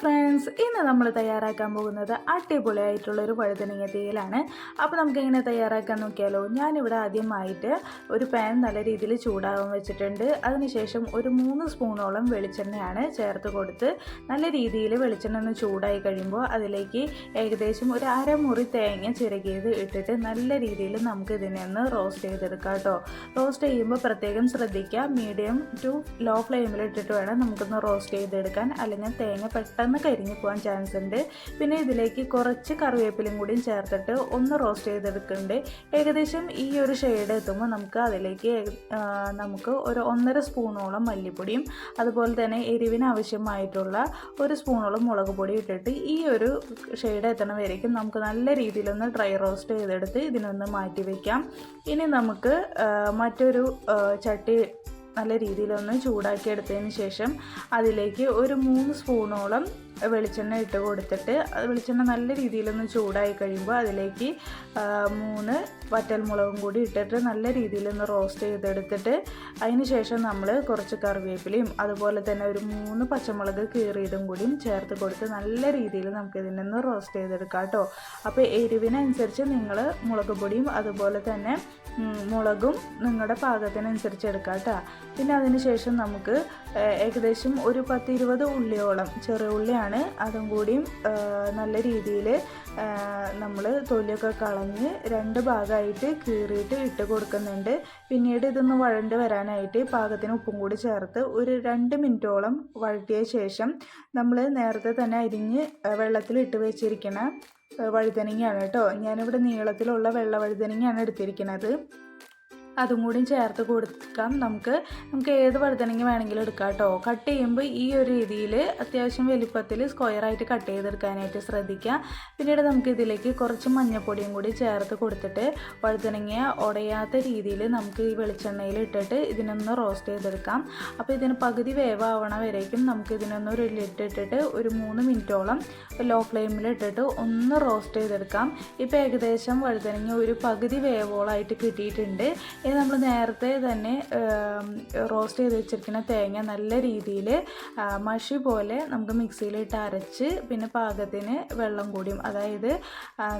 Friends ഇന്ന് നമ്മൾ തയ്യാറാക്കാൻ പോകുന്നത് അടിപൊളിയായിട്ടുള്ളൊരു വഴുതനങ്ങ തീയലാണ് അപ്പോൾ നമുക്ക് എങ്ങനെ തയ്യാറാക്കാൻ നോക്കിയാലോ? ഞാനിവിടെ ആദ്യമായിട്ട് ഒരു പാൻ നല്ല രീതിയിൽ ചൂടാകാൻ വെച്ചിട്ടുണ്ട്. അതിനുശേഷം ഒരു മൂന്ന് സ്പൂണോളം വെളിച്ചെണ്ണയാണ് ചേർത്ത് കൊടുത്ത് നല്ല രീതിയിൽ വെളിച്ചെണ്ണ ഒന്ന് ചൂടായി കഴിയുമ്പോൾ അതിലേക്ക് ഏകദേശം ഒരു അരമുറി തേങ്ങ ചിരകിയത് ഇട്ടിട്ട് നല്ല രീതിയിൽ നമുക്ക് ഇതിനെ ഒന്ന് റോസ്റ്റ് ചെയ്തെടുക്കാം കേട്ടോ. റോസ്റ്റ് ചെയ്യുമ്പോൾ പ്രത്യേകം ശ്രദ്ധിക്കുക. മീഡിയം ടു ലോ ഫ്ലെയിമിൽ ഇട്ടിട്ട് വേണം നമുക്കൊന്ന് റോസ്റ്റ് ചെയ്തെടുക്കാൻ. അല്ലെങ്കിൽ തേങ്ങ പെട്ടെന്ന് കരിഞ്ഞു പോകാൻ ചാൻസ് ഉണ്ട്. പിന്നെ ഇതിലേക്ക് കുറച്ച് കറിവേപ്പിലയും കൂടിയും ചേർത്തിട്ട് ഒന്ന് റോസ്റ്റ് ചെയ്തെടുക്കുന്നുണ്ട്. ഏകദേശം ഈ ഒരു ഷെയ്ഡ് എത്തുമ്പോൾ നമുക്ക് അതിലേക്ക് നമുക്ക് ഒരു ഒന്നര സ്പൂണോളം മല്ലിപ്പൊടിയും അതുപോലെ തന്നെ എരിവിന് ആവശ്യമായിട്ടുള്ള ഒരു സ്പൂണോളം മുളക് പൊടി ഇട്ടിട്ട് ഈ ഒരു ഷെയ്ഡ് എത്തണ വരേക്കും നമുക്ക് നല്ല രീതിയിലൊന്ന് ഡ്രൈ റോസ്റ്റ് ചെയ്തെടുത്ത് ഇതിനൊന്ന് മാറ്റി വയ്ക്കാം ഇനി നമുക്ക് മറ്റൊരു ചട്ടി നല്ല രീതിയിലൊന്ന് ചൂടാക്കി എടുത്തതിന് ശേഷം അതിലേക്ക് ഒരു മൂന്ന് സ്പൂണോളം വെളിച്ചെണ്ണ ഇട്ട് കൊടുത്തിട്ട് വെളിച്ചെണ്ണ നല്ല രീതിയിലൊന്ന് ചൂടായി കഴിയുമ്പോൾ അതിലേക്ക് മൂന്ന് വറ്റൽമുളകും കൂടി ഇട്ടിട്ട് നല്ല രീതിയിലൊന്ന് റോസ്റ്റ് ചെയ്തെടുത്തിട്ട് അതിന് ശേഷം നമ്മൾ കുറച്ച് കറിവേപ്പിലയും അതുപോലെ തന്നെ ഒരു മൂന്ന് പച്ചമുളക് കീറിയതും കൂടിയും ചേർത്ത് കൊടുത്ത് നല്ല രീതിയിൽ നമുക്ക് ഇതിനൊന്ന് റോസ്റ്റ് ചെയ്തെടുക്കാം കേട്ടോ. അപ്പോൾ എരിവിനനുസരിച്ച് നിങ്ങൾ മുളക് പൊടിയും അതുപോലെ തന്നെ മുളകും നിങ്ങളുടെ പാകത്തിനനുസരിച്ച് എടുക്കാം കേട്ടോ. പിന്നെ അതിന് ശേഷം നമുക്ക് ഏകദേശം ഒരു പത്ത് ഇരുപത് ഉള്ളിയോളം ചെറിയ ഉള്ളിയാണ് അതും കൂടിയും നല്ല രീതിയിൽ നമ്മൾ തൊലിയൊക്കെ കളഞ്ഞ് രണ്ട് ഭാഗമായിട്ട് കീറിയിട്ട് ഇട്ട് കൊടുക്കുന്നുണ്ട്. പിന്നീട് ഇതൊന്ന് വഴണ്ട് വരാനായിട്ട് പാകത്തിന് ഉപ്പും കൂടി ചേർത്ത് ഒരു രണ്ട് മിനിറ്റോളം വഴട്ടിയ ശേഷം നമ്മൾ നേരത്തെ തന്നെ അരിഞ്ഞ് വെള്ളത്തിൽ ഇട്ട് വെച്ചിരിക്കണ വഴുതനങ്ങയാണ് കേട്ടോ. ഞാനിവിടെ നീളത്തിലുള്ള വെള്ള വഴുതനങ്ങയാണ് എടുത്തിരിക്കുന്നത് അതും കൂടി ചേർത്ത് കൊടുക്കാം. നമുക്ക് നമുക്ക് ഏത് വഴുതനങ്ങ വേണമെങ്കിലും എടുക്കാം കേട്ടോ. കട്ട് ചെയ്യുമ്പോൾ ഈ ഒരു രീതിയിൽ അത്യാവശ്യം വലിപ്പത്തിൽ സ്ക്വയറായിട്ട് കട്ട് ചെയ്തെടുക്കാനായിട്ട് ശ്രദ്ധിക്കുക. പിന്നീട് നമുക്ക് ഇതിലേക്ക് കുറച്ച് മഞ്ഞൾപ്പൊടിയും കൂടി ചേർത്ത് കൊടുത്തിട്ട് വഴുതനങ്ങ ഉടയാത്ത രീതിയിൽ നമുക്ക് ഈ വെളിച്ചെണ്ണയിൽ ഇട്ടിട്ട് ഇതിനൊന്ന് റോസ്റ്റ് ചെയ്തെടുക്കാം. അപ്പോൾ ഇതിന് പകുതി വേവാവണ വരേക്കും നമുക്ക് ഇതിനൊന്ന് ഒരു ലിഡ് ഇട്ടിട്ട് ഒരു മൂന്ന് മിനിറ്റോളം ലോ ഫ്ലെയിമിൽ ഇട്ടിട്ട് ഒന്ന് റോസ്റ്റ് ചെയ്തെടുക്കാം. ഇപ്പോൾ ഏകദേശം വഴുതനങ്ങ ഒരു പകുതി വേവോളായിട്ട് കിട്ടിയിട്ടുണ്ട്. ഇനി നമ്മൾ നേരത്തെ തന്നെ റോസ്റ്റ് ചെയ്ത് വെച്ചിരിക്കുന്ന തേങ്ങ നല്ല രീതിയിൽ മഷി പോലെ നമുക്ക് മിക്സിയിലിട്ട് അരച്ച് പിന്നെ പാകത്തിന് വെള്ളം കൂടിയും അതായത്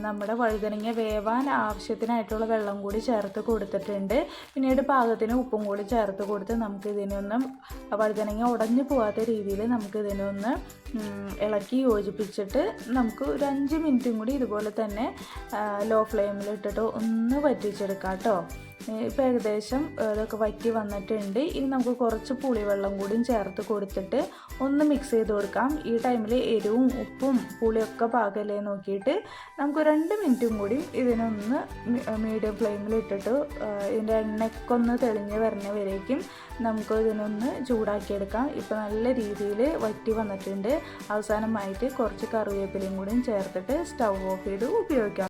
നമ്മുടെ വഴുതനങ്ങ വേവാൻ ആവശ്യത്തിനായിട്ടുള്ള വെള്ളം കൂടി ചേർത്ത് കൊടുത്തിട്ടുണ്ട്. പിന്നീട് പാകത്തിന് ഉപ്പും കൂടി ചേർത്ത് കൊടുത്ത് നമുക്ക് ഇതിനൊന്നും വഴുതനങ്ങ ഉടഞ്ഞു പോകാത്ത രീതിയിൽ നമുക്ക് ഇതിനൊന്ന് ഉം, ഇളക്കി യോജിപ്പിച്ചിട്ട് നമുക്ക് ഒരു അഞ്ച് മിനിറ്റും കൂടി ഇതുപോലെ തന്നെ ലോ ഫ്ലെയിമിൽ ഇട്ടിട്ട് ഒന്ന് വറ്റിച്ചെടുക്കാം കേട്ടോ ഇപ്പോൾ ഏകദേശം ഇതൊക്കെ വറ്റി വന്നിട്ടുണ്ട്. ഇനി നമുക്ക് കുറച്ച് പുളിവെള്ളം കൂടിയും ചേർത്ത് കൊടുത്തിട്ട് ഒന്ന് മിക്സ് ചെയ്ത് കൊടുക്കാം. ഈ ടൈമിൽ എരിവും ഉപ്പും പുളിയൊക്കെ പാകല്ലേ നോക്കിയിട്ട് നമുക്ക് രണ്ട് മിനിറ്റും കൂടി ഇതിനൊന്ന് മീഡിയം ഫ്ലെയിമിൽ ഇട്ടിട്ട് ഇതിന്റെ എണ്ണയൊക്കെ ഒന്ന് തെളിഞ്ഞ് വരുന്ന വരേക്കും നമുക്ക് ഇതിനൊന്ന് ചൂടാക്കിയെടുക്കാം. ഇപ്പോൾ നല്ല രീതിയിൽ വറ്റി വന്നിട്ടുണ്ട്. അവസാനമായിട്ട് കുറച്ച് കറിവേപ്പിലയും കൂടിയും ചേർത്തിട്ട് സ്റ്റൗ ഓഫ് ചെയ്ത് ഉപയോഗിക്കാം.